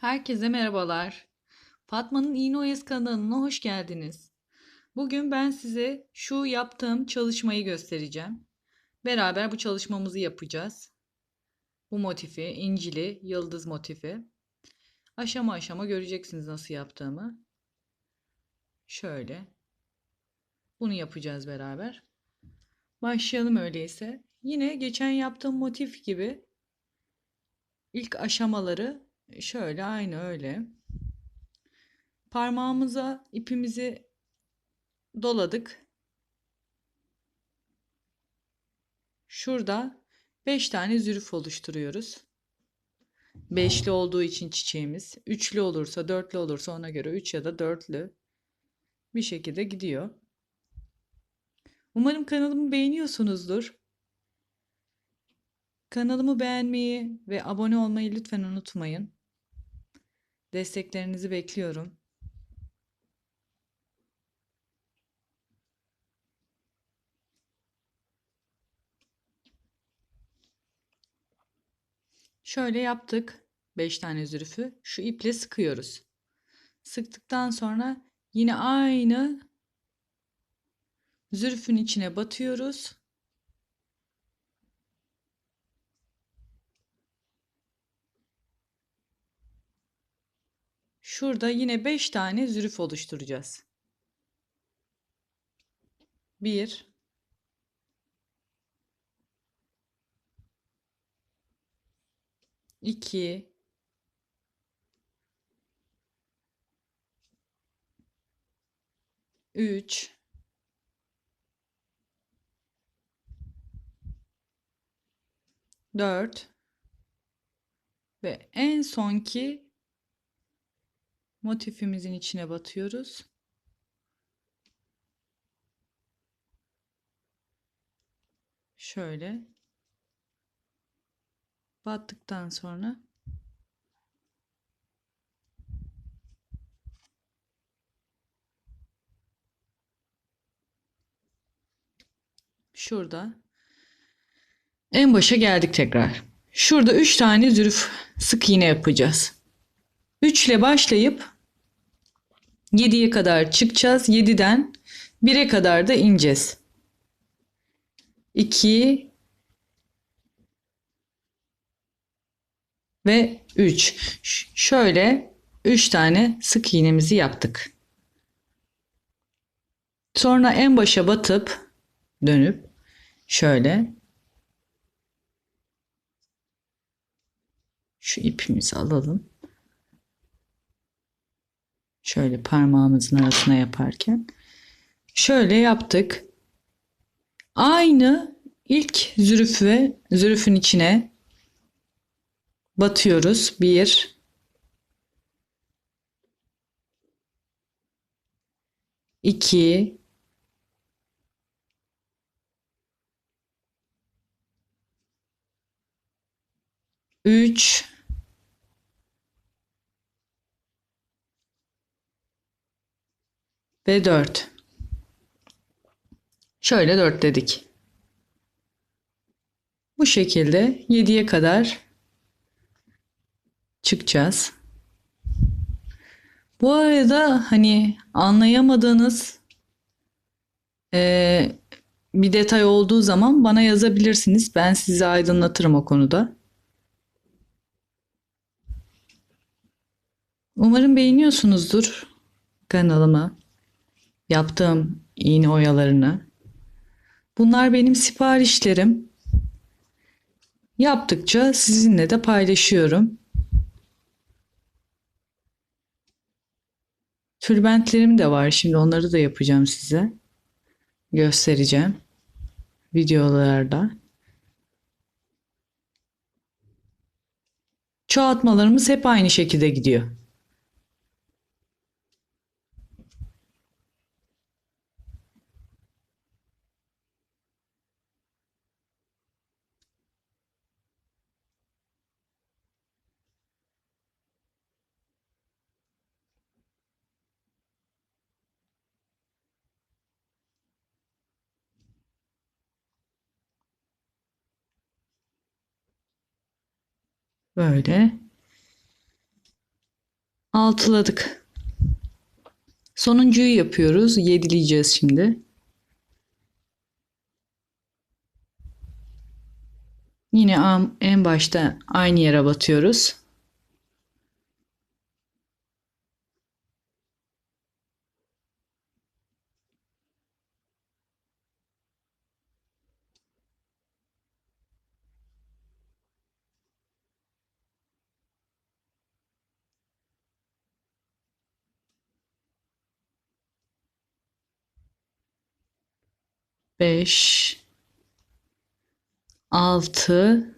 Herkese merhabalar. Fatma'nın İğne Oyası kanalına hoş geldiniz. Bugün ben size şu yaptığım çalışmayı göstereceğim. Beraber bu çalışmamızı yapacağız. Bu motifi, incili, yıldız motifi. Aşama aşama göreceksiniz nasıl yaptığımı. Şöyle. Bunu yapacağız beraber. Başlayalım öyleyse. Yine geçen yaptığım motif gibi ilk aşamaları şöyle aynı öyle. Parmağımıza ipimizi doladık. Şurada 5 tane zürüf oluşturuyoruz. Beşli olduğu için çiçeğimiz. Üçlü olursa, dörtlü olursa ona göre 3 ya da dörtlü bir şekilde gidiyor. Umarım kanalımı beğeniyorsunuzdur. Kanalımı beğenmeyi ve abone olmayı lütfen unutmayın. Desteklerinizi bekliyorum. Şöyle yaptık. 5 tane zürüfü şu iple sıkıyoruz. Sıktıktan sonra yine aynı zürfün içine batıyoruz. Şurada yine 5 tane zürüf oluşturacağız. 1 2 3 4 ve en sonki motifimizin içine batıyoruz. Şöyle battıktan sonra şurada en başa geldik tekrar. Şurada 3 tane zürüf sık iğne yapacağız. 3 ile başlayıp 7'ye kadar çıkacağız. 7'den 1'e kadar da ineceğiz. 2 ve 3. Şöyle 3 tane sık iğnemizi yaptık. Sonra en başa batıp dönüp şöyle şu ipimizi alalım. Şöyle parmağımızın arasına yaparken. Şöyle yaptık. Aynı ilk zürüfü, zürüfün içine batıyoruz. Bir, iki, üç, ve 4. Şöyle 4 dedik. Bu şekilde 7'ye kadar çıkacağız. Bu arada hani anlayamadığınız e, bir detay olduğu zaman bana yazabilirsiniz. Ben sizi aydınlatırım o konuda. Umarım beğeniyorsunuzdur kanalımı yaptığım iğne oyalarını. Bunlar benim siparişlerim. Yaptıkça sizinle de paylaşıyorum. Tülbentlerim de var. Şimdi onları da yapacağım size. Göstereceğim. Videolarda. Çoğaltmalarımız hep aynı şekilde gidiyor. Böyle. altıladık. Sonuncuyu yapıyoruz. Yedileyeceğiz şimdi. Yine en başta aynı yere batıyoruz. Beş, altı,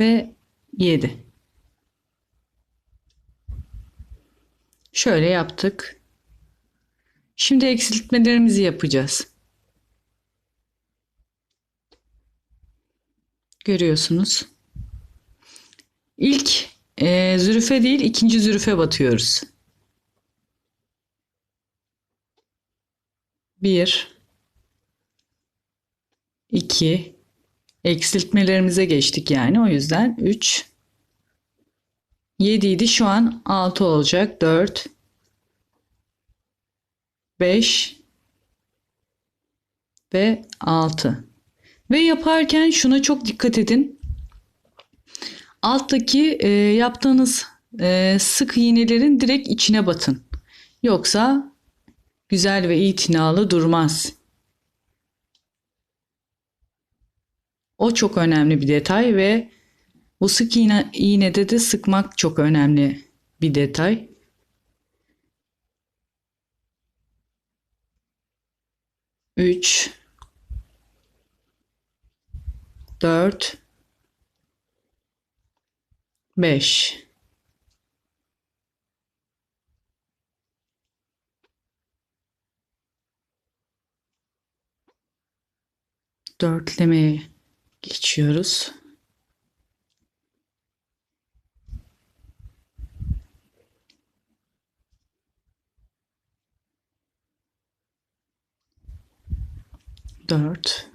ve 7. Şöyle yaptık. Şimdi eksiltmelerimizi yapacağız. Görüyorsunuz. İlk e, zürüfe değil ikinci zürüfe batıyoruz. Bir, iki, eksiltmelerimize geçtik yani o yüzden 3 7 idi şu an 6 olacak 4 5 ve 6 ve yaparken şuna çok dikkat edin alttaki e, yaptığınız e, sık iğnelerin direkt içine batın yoksa güzel ve itinalı durmaz. O çok önemli bir detay ve bu sık iğne, iğnede de sıkmak çok önemli bir detay. Üç, dört, beş. Dörtlemeye geçiyoruz. Dört.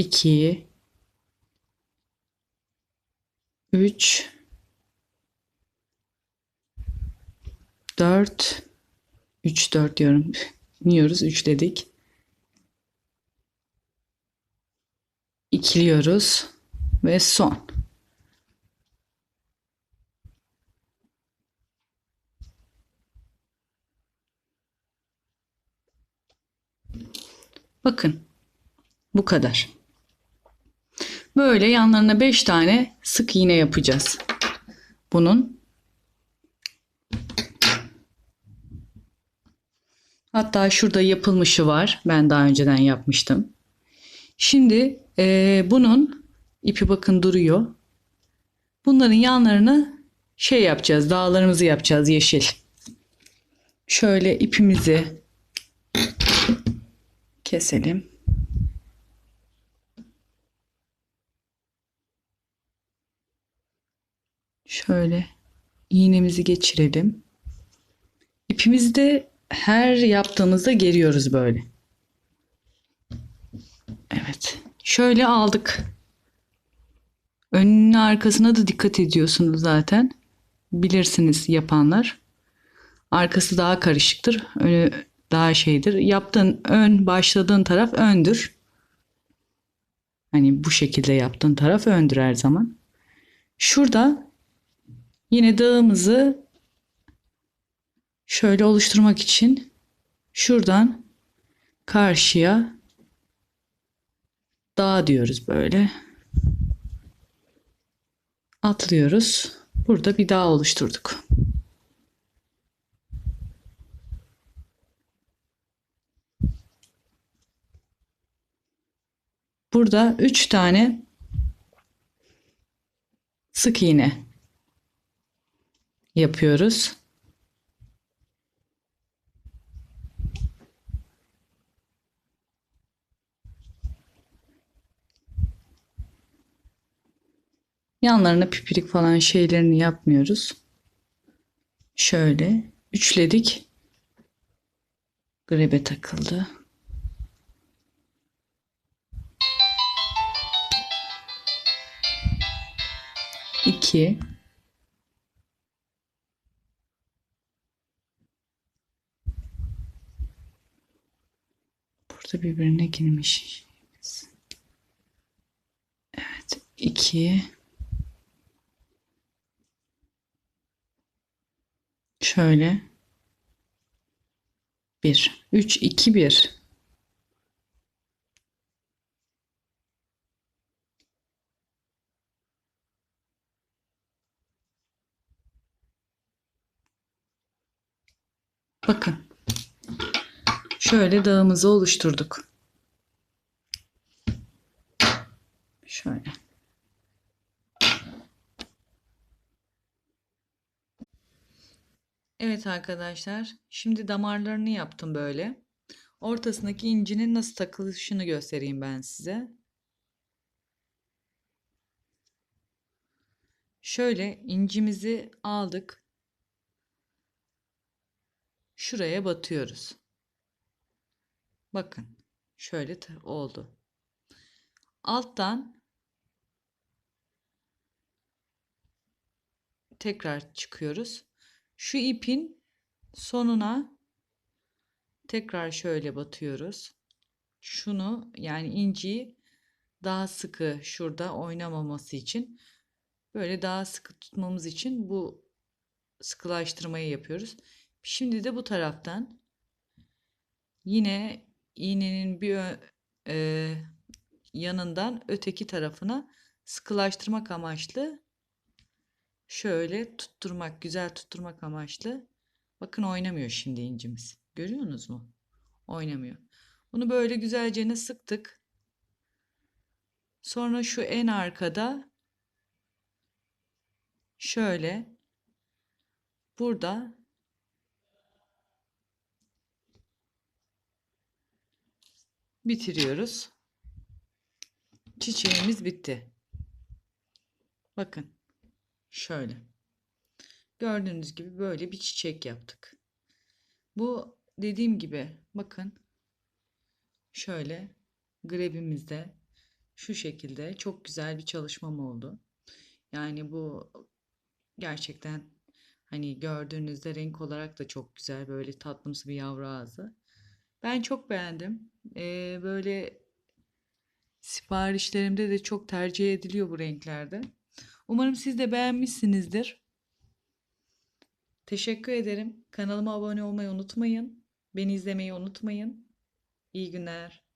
2 3 4 3 4 diyorum. Niyoruz 3 dedik. İkiliyoruz ve son. Bakın bu kadar. Böyle yanlarına 5 tane sık iğne yapacağız. Bunun Hatta şurada yapılmışı var. Ben daha önceden yapmıştım. Şimdi e, bunun ipi bakın duruyor. Bunların yanlarını şey yapacağız. Dağlarımızı yapacağız yeşil. Şöyle ipimizi keselim. Şöyle iğnemizi geçirelim. İpimizi de her yaptığımızda geriyoruz böyle. Evet. Şöyle aldık. Önüne arkasına da dikkat ediyorsunuz zaten. Bilirsiniz yapanlar. Arkası daha karışıktır. Önü daha şeydir. Yaptığın ön başladığın taraf öndür. Hani bu şekilde yaptığın taraf öndür her zaman. Şurada Yine dağımızı şöyle oluşturmak için şuradan karşıya dağ diyoruz böyle. Atlıyoruz. Burada bir dağ oluşturduk. Burada 3 tane sık iğne yapıyoruz. Yanlarına pipirik falan şeylerini yapmıyoruz. Şöyle üçledik. Grebe takıldı. İki. Burada birbirine girmiş. Evet. iki. Şöyle. Bir. Üç, iki, bir. Bakın. Şöyle dağımızı oluşturduk. Şöyle. Evet arkadaşlar, şimdi damarlarını yaptım böyle. Ortasındaki incinin nasıl takılışını göstereyim ben size. Şöyle incimizi aldık. Şuraya batıyoruz. Bakın, şöyle oldu. Alttan tekrar çıkıyoruz. Şu ipin sonuna tekrar şöyle batıyoruz. Şunu yani inciyi daha sıkı şurada oynamaması için böyle daha sıkı tutmamız için bu sıkılaştırmayı yapıyoruz. Şimdi de bu taraftan yine iğnenin bir e, yanından öteki tarafına sıkılaştırmak amaçlı şöyle tutturmak, güzel tutturmak amaçlı. Bakın oynamıyor şimdi incimiz. Görüyorsunuz mu? Oynamıyor. Bunu böyle güzelce sıktık. Sonra şu en arkada şöyle burada bitiriyoruz. Çiçeğimiz bitti. Bakın. Şöyle. Gördüğünüz gibi böyle bir çiçek yaptık. Bu dediğim gibi bakın şöyle grebimizde şu şekilde çok güzel bir çalışmam oldu. Yani bu gerçekten hani gördüğünüzde renk olarak da çok güzel böyle tatlımsı bir yavru ağzı. Ben çok beğendim. Ee, böyle siparişlerimde de çok tercih ediliyor bu renklerde. Umarım siz de beğenmişsinizdir. Teşekkür ederim. Kanalıma abone olmayı unutmayın. Beni izlemeyi unutmayın. İyi günler.